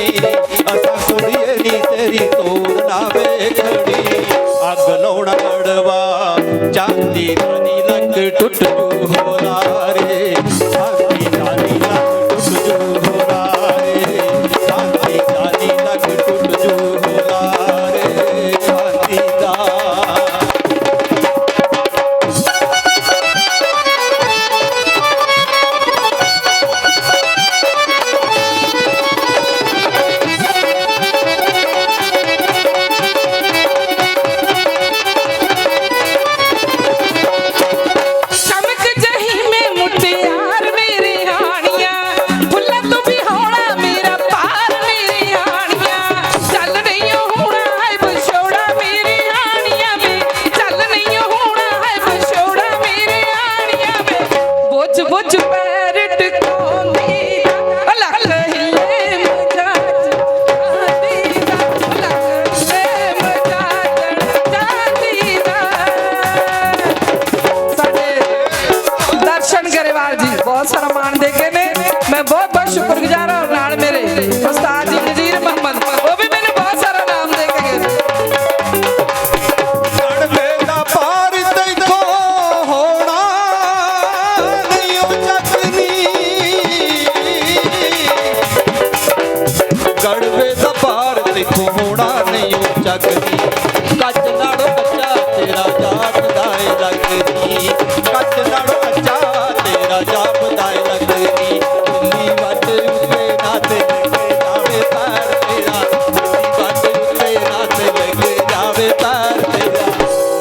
तेरी असा कुडियरी तेरी तोर नावे खडी अग लोडा कडवा चांदी ਬੁੱਝ ਪੈਰ ਟਿਕਾਉਂਦੀ ਲੱਖ ਹਿੱਲੇ ਮਜਾਜ ਆਦੀ ਦਾ ਲੱਖ ਹਿੱਲੇ ਮਜਾਜ ਆਦੀ ਦਾ ਸਾਡੇ ਦਰਸ਼ਨ ਗਰੇਵਾਲ ਜੀ ਬਹੁਤ ਸਾਰਾ ਮਾਣ ਦੇ ਕੇ ਨੇ ਮੈਂ ਬਹੁਤ ਬਹੁਤ ਸ਼ੁਕਰਗੁਜ਼ਾਰ ਹਾਂ ਨਾਲ ਮੇਰੇ ਉਸਤਾਦ ਨਹੀਂ ਉਹ ਕੱਚ ਨਾੜੋ ਕੱਚਾ ਤੇਰਾ ਜਾਪਦਾ ਏ ਲੱਗਦੀ ਕੱਚ ਨਾੜੋ ਕੱਚਾ ਤੇਰਾ ਜਾਪਦਾ ਏ ਲੱਗਦੀ ਦਿੱਲੀ ਵੱਟ ਉੱਤੇ ਨਾ ਲੱਗੇ ਜਾਵੇ ਪੈਰ ਤੇਰਾ। ਦਿੱਲੀ ਵੱਟ ਉੱਤੇ ਨਾ ਲੱਗੇ ਜਾਵੇ ਪੈਰ ਤੇਰਾ।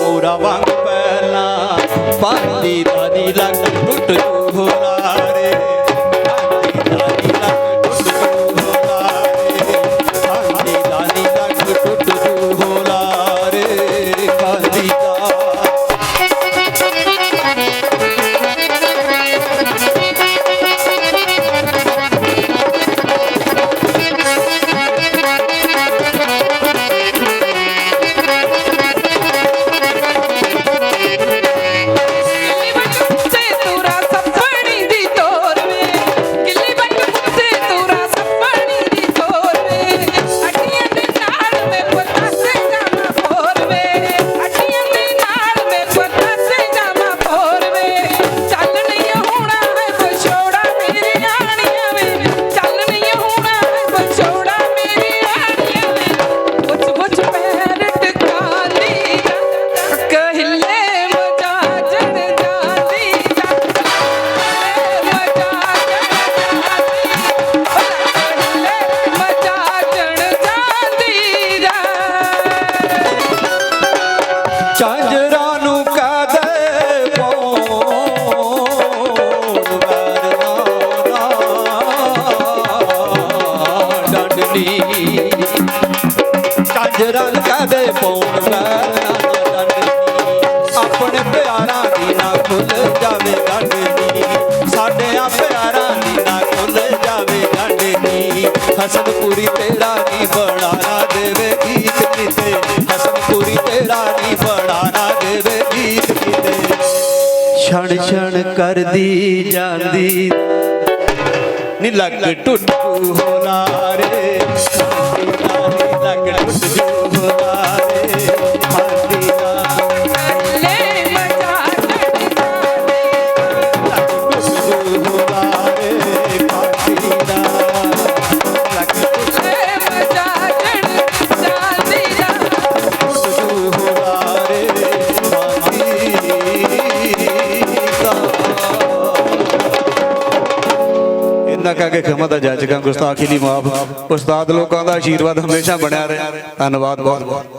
ਮੋਰਾ ਵਾਂਗ ਪਹਿਲਾਂ ਪਾਣੀ ਦਾ ਲੱਗ ਝਾਂਜਰਾਂ ਨੂੰ ਕਾਦੇ ਪੌਣ ਵਰਨਾ ਆਪਣੇ ਪਿਆਰਾਂ ਦੀ ਨਾ ਖੁੱਲ ਜਾਵੇ ਡੰਡਨੀ ਸਾਡੇ ਆ ਪਿਆਰਾਂ ਦੀ ਨਾ ਖੁੱਲ ਜਾਵੇ ਡੰਡਨੀ ਹਸਨਪੁਰੀ ਤੇਰਾ ਨਹੀਂ ਬਣਾਣਾ ਦੇਵੇ ਗੀਤ ਕਿਤੇ। ਹਸਨਪੁਰੀ ਤੇਰਾ ਨਹੀਂ ਬਣਾਣਾ ਦੇਵੇ ਗੀਤ ਕਿਤੇ। ਛਣ ਛਣ ਕਰਦੀ ਜਾਂਦੀ। ਨੀ ਲੱਗ ਟੁੱਟੂ ਹੋਲਾਰੇ ਲੱਗ ਇੰਨਾ ਕਹਿ ਕੇ ਖਮਾ ਦਾ ਜੱਜ ਕਾਂ ਗੁਸਤਾਖੀ ਲਈ ਮਾਫ। ਉਸਤਾਦ ਲੋਕਾਂ ਦਾ ਆਸ਼ੀਰਵਾਦ ਹਮੇਸ਼ਾ ਬਣਿਆ ਰਹੇ। ਧੰਨਵਾਦ ਬਹੁਤ ਬਹੁਤ